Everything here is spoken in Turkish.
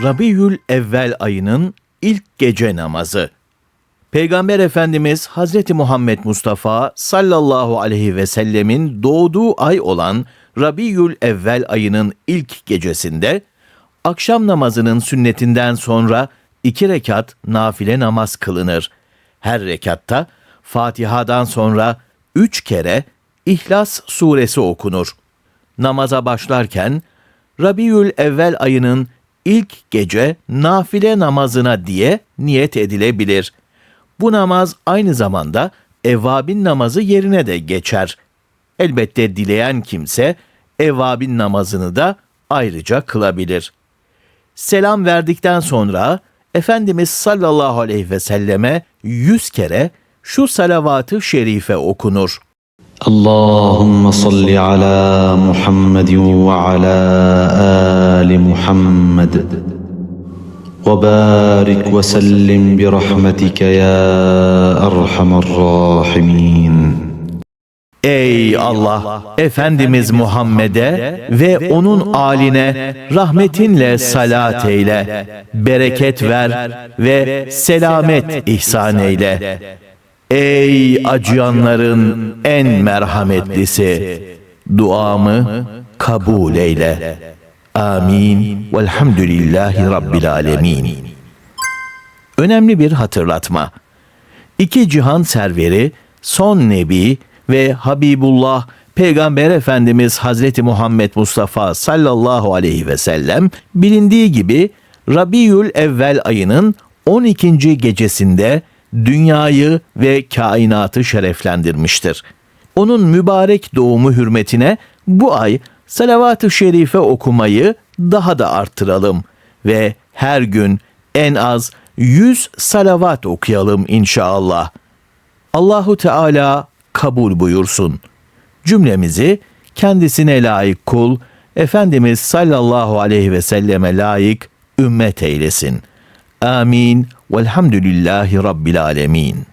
Rabiül Evvel ayının ilk gece namazı. Peygamber Efendimiz Hazreti Muhammed Mustafa sallallahu aleyhi ve sellemin doğduğu ay olan Rabiül Evvel ayının ilk gecesinde akşam namazının sünnetinden sonra iki rekat nafile namaz kılınır. Her rekatta Fatiha'dan sonra üç kere İhlas suresi okunur. Namaza başlarken Rabiül Evvel ayının ilk gece nafile namazına diye niyet edilebilir. Bu namaz aynı zamanda evvabin namazı yerine de geçer. Elbette dileyen kimse evvabin namazını da ayrıca kılabilir. Selam verdikten sonra Efendimiz sallallahu aleyhi ve selleme yüz kere şu salavatı şerife okunur. Allahümme salli ala Muhammedin ve ala محمد وبارك وسلم برحمتك يا ارحم الراحمين Ey Allah! Efendimiz Muhammed'e ve onun aline rahmetinle salat eyle, bereket ver ve selamet ihsan eyle. Ey acıyanların en merhametlisi! Duamı kabul eyle. Amin. Velhamdülillahi Rabbil Alemin. Önemli bir hatırlatma. İki cihan serveri, son nebi ve Habibullah Peygamber Efendimiz Hazreti Muhammed Mustafa sallallahu aleyhi ve sellem bilindiği gibi Rabiül Evvel ayının 12. gecesinde dünyayı ve kainatı şereflendirmiştir. Onun mübarek doğumu hürmetine bu ay salavat-ı şerife okumayı daha da arttıralım ve her gün en az 100 salavat okuyalım inşallah. Allahu Teala kabul buyursun. Cümlemizi kendisine layık kul, Efendimiz sallallahu aleyhi ve selleme layık ümmet eylesin. Amin. Velhamdülillahi Rabbil alemin.